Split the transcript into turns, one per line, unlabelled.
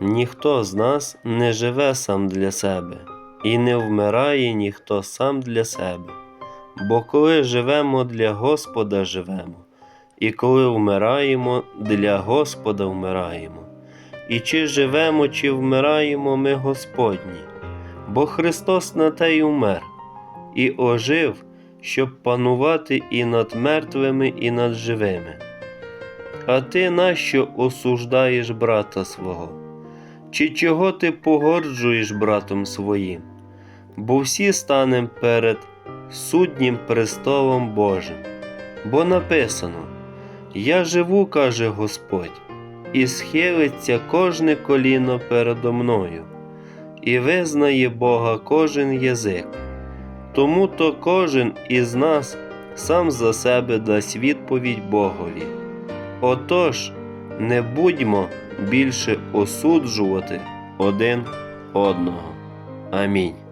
Ніхто з нас не живе сам для себе, і не вмирає ніхто сам для себе. Бо коли живемо для Господа живемо, і коли вмираємо, для Господа вмираємо. І чи живемо, чи вмираємо ми Господні, бо Христос на те й умер, і ожив, щоб панувати і над мертвими, і над живими. А ти нащо осуждаєш брата свого? Чи чого ти погорджуєш братом своїм? Бо всі станем перед суднім престолом Божим. Бо написано: Я живу, каже Господь, і схилиться кожне коліно передо мною, і визнає Бога кожен язик. Тому то кожен із нас сам за себе дасть відповідь Богові. Отож, не будьмо більше осуджувати один одного. Амінь.